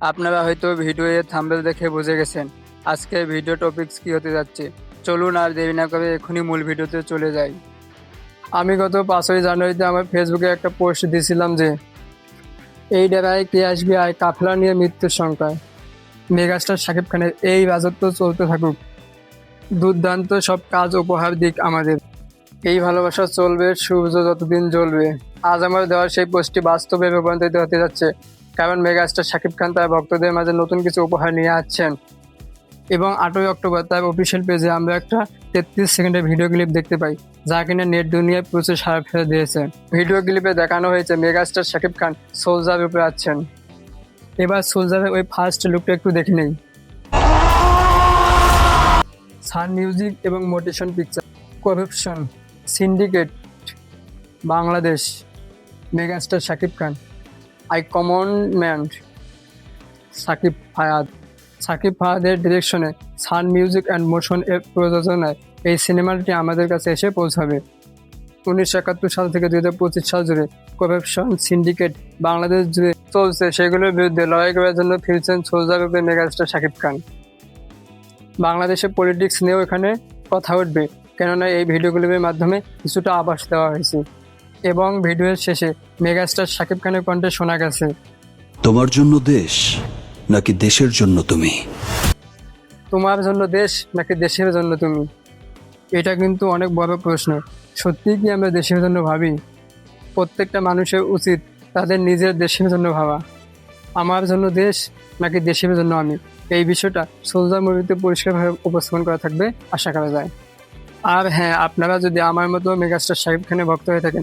আপনারা হয়তো ভিডিও এর থাম্বেল দেখে বুঝে গেছেন আজকে ভিডিও টপিকস কি হতে যাচ্ছে। চলুন আর দেরি না করে এখনই মূল ভিডিওতে চলে যাই। আমি গত পাঁচই জানুয়ারিতে আমার ফেসবুকে একটা পোস্ট দিয়েছিলাম যে, এই ডেরায় কে আসবে আয় কাফলা নিয়ে মৃত্যুর সংখ্যায় মেগাস্টার শাকিব খানের এই রাজত্ব চলতে থাকুক। দুর্দান্ত সব কাজ উপহার দিক আমাদের। এই ভালোবাসা চলবে, সূর্য যতদিন জ্বলবে। আজ আমার দেওয়ার সেই পোস্টটি বাস্তবে রূপান্তরিত হতে যাচ্ছে। কারণ মেগাস্টার শাকিব খান তার ভক্তদের মাঝে নতুন কিছু উপহার নিয়ে আসছেন। এবং আটই অক্টোবর তার অফিসিয়াল পেজে আমরা একটা তেত্রিশ সেকেন্ডের ভিডিও ক্লিপ দেখতে পাই, যা কিনা নেট দুনিয়ায় প্রচুর সারা ফেলে দিয়েছে। ভিডিও ক্লিপে দেখানো হয়েছে মেগাস্টার শাকিব খান সোলজার উপরে আছেন। এবার সোলজারের ওই ফার্স্ট লুকটা একটু দেখে নেই। সান মিউজিক এবং motion picture corruption syndicate Bangladesh, megastar Shakib Khan. I কমনমেন্ট সাকিব ফায়াদ সাকিব ফায়াদের ডিরেকশনে সান মিউজিক অ্যান্ড মোশন এর প্রযোজনায় এই সিনেমাটি আমাদের কাছে এসে পৌঁছাবে। উনিশশো একাত্তর সাল থেকে দুই হাজার পঁচিশ সাল জুড়ে করাপশন সিন্ডিকেট বাংলাদেশ জুড়ে চলছে। সেগুলোর বিরুদ্ধে লড়াই করার জন্য ফিরছেন সোলজার রূপে মেগাস্টার শাকিব খান। বাংলাদেশের পলিটিক্স নিয়েও এখানে কথা উঠবে। কেননা এই ভিডিওগুলির মাধ্যমে কিছুটা আভাস দেওয়া হয়েছে। এবং ভিডিওর শেষে মেগাস্টার শাকিব খানের কণ্ঠে শোনা গেছে। তোমার জন্য দেশ নাকি দেশের জন্য তুমি? তোমার জন্য দেশ নাকি দেশের জন্য তুমি? এটা কিন্তু অনেক বড় প্রশ্ন। সত্যিই কি আমরা দেশের জন্য ভাবি? প্রত্যেকটা মানুষের উচিত তাদের নিজের দেশের জন্য ভাবা। আমার জন্য দেশ নাকি দেশের জন্য আমি? এই বিষয়টা সোলজার মুভিতে পরিষ্কারভাবে উপস্থাপন করা থাকবে আশা করা যায়। আর হ্যাঁ আপনারা যদি আমার মতো মেগাস্টার শাকিব খানের ভক্ত হয়ে থাকেন